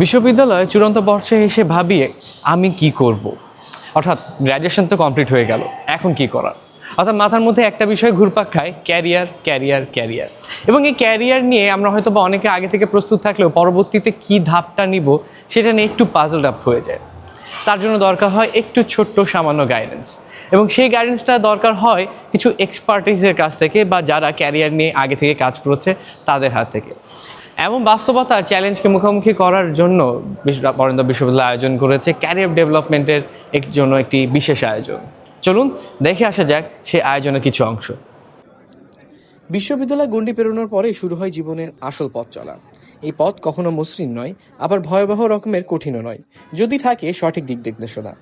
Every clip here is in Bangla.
বিশ্ববিদ্যালয়ে চূড়ান্ত বর্ষে এসে ভাবিয়ে আমি কি করব। অর্থাৎ গ্র্যাজুয়েশন তো কমপ্লিট হয়ে গেল, এখন কি করার? অর্থাৎ মাথার মধ্যে একটা বিষয় ঘুরপাক খায় ক্যারিয়ার ক্যারিয়ার ক্যারিয়ার এবং এই ক্যারিয়ার নিয়ে আমরা হয়তো বা অনেকে আগে থেকে প্রস্তুত থাকলেও পরবর্তীতে কি ধাপটা নিব সেটা নিয়ে একটু পাজল আপ হয়ে যায়। তার জন্য দরকার হয় একটু ছোট্ট সামান্য গাইডেন্স এবং সেই গাইডেন্সটা দরকার হয় কিছু এক্সপার্টিসের কাছ থেকে বা যারা ক্যারিয়ার নিয়ে আগে থেকে কাজ করেছে তাদের হাত থেকে। এমন বাস্তবতা, চ্যালেঞ্জকে মুখোমুখি করার জন্য বরেন্দ্র বিশ্ববিদ্যালয় আয়োজন করেছে। ক্যারিয়ার ডেভেলপমেন্টের জন্য একটি বিশেষ আয়োজন। চলুন দেখে আসা যাক সে আয়োজনের কিছু অংশ। বিশ্ববিদ্যালয় গণ্ডি পেরোনোর পরে শুরু হয় জীবনের আসল পথ চলা। এই পথ কখনো মসৃণ নয়, আবার ভয়াবহ রকমের কঠিনও নয়, যদি থাকে সঠিক দিক নির্দেশনা।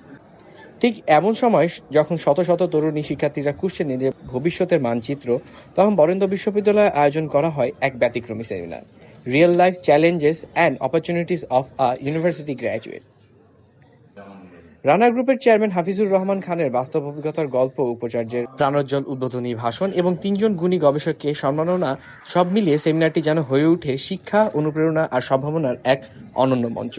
ঠিক এমন সময় যখন শত শত তরুণী শিক্ষার্থীরা খুঁজছে নিজের ভবিষ্যতের মানচিত্র, তখন বরেন্দ্র বিশ্ববিদ্যালয়ে আয়োজন করা হয় এক ব্যতিক্রমী seminar. Real life challenges and opportunities of a university graduate Runner গ্রুপের চেয়ারম্যান হাফিজুর রহমান খানের বাস্তব অভিজ্ঞতার গল্প উপাচার্যের প্রাণোজ্জ্বল উদ্বোধনী ভাষণ এবং তিনজন গুণী গবেষককে সম্মাননা সব মিলিয়ে সেমিনারটি যেন হয়ে ওঠে শিক্ষা অনুপ্রেরণা আর সম্ভাবনার এক অনন্য মঞ্চ।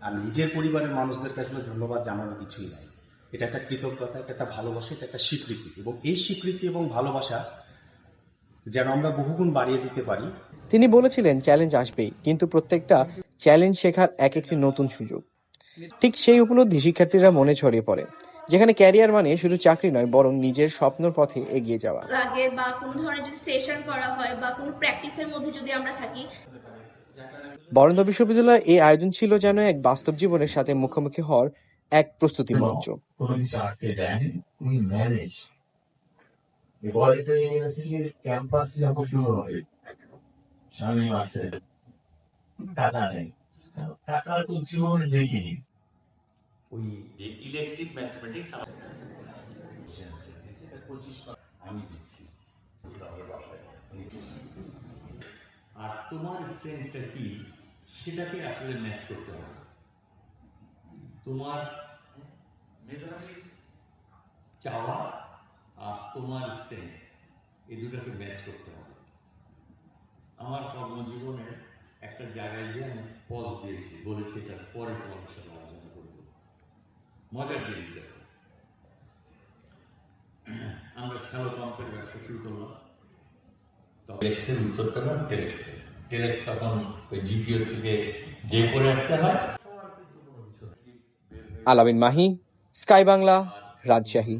আর নিজের পরিবারের মানুষদের কাছে ধন্যবাদ জানানোর কিছুই নাই। এটা একটা কৃতজ্ঞতা এটা একটা ভালোবাসা এটা একটা স্বীকৃতি এবং এই স্বীকৃতি এবং ভালোবাসা যেন আমরা বহুগুণ বাড়িয়ে দিতে পারি তিনি বলেছিলেন চ্যালেঞ্জ আসবেই কিন্তু প্রত্যেকটা চ্যালেঞ্জ শেখার এক একটি নতুন সুযোগ ঠিক সেই উপলব্ধি শিক্ষার্থীরা মনে ছড়িয়ে পড়ে যেখানে ক্যারিয়ার মানে শুধু চাকরি নয় বরং নিজের স্বপ্নর পথে এগিয়ে যাওয়া লাগে বা কোনো ধরনের যদি সেশন করা হয় বা কোনো প্র্যাকটিসের মধ্যে যদি আমরা থাকি বরেন্দ্র বিশ্ববিদ্যালয় এই আয়োজন ছিল যেন এক বাস্তব জীবনের সাথে মুখোমুখি হওয়ার এক প্রস্তুতি মঞ্চ বরেন্দ্র ইউনিভার্সিটির ক্যাম্পাস যখন শুরু হয় স্বামী আছে টাকা নেই টাকা তো জীবনে দেখিনি ওই যে ইলেকট্রিক ম্যাথমেটিক্স আমি দিচ্ছি আর তোমার স্ট্রেংথটা কি সেটাকে আসলে ম্যাচ করতে হবে তোমার মেধাবী চাওয়া তোমার স্ট্রেংথ এই দুটাকে ম্যাচ করতে হবে। আমার কর্মজীবনে একটা জায়গায় যে আমি পজ দিয়েছি, বলেছি এটা পরে তোমার আলোচনা করব। মজার জিনিস দেখো। আমরা শ্যালো পাম্পের ব্যবসা শুরু করলাম। টেলেক্সের উত্তর পেলাম টেলেক্সে টেলেক্স তখন ওই জিপিও থেকে যে করে আসতে হয়। আলামিন মাহি স্কাই বাংলা, রাজশাহী।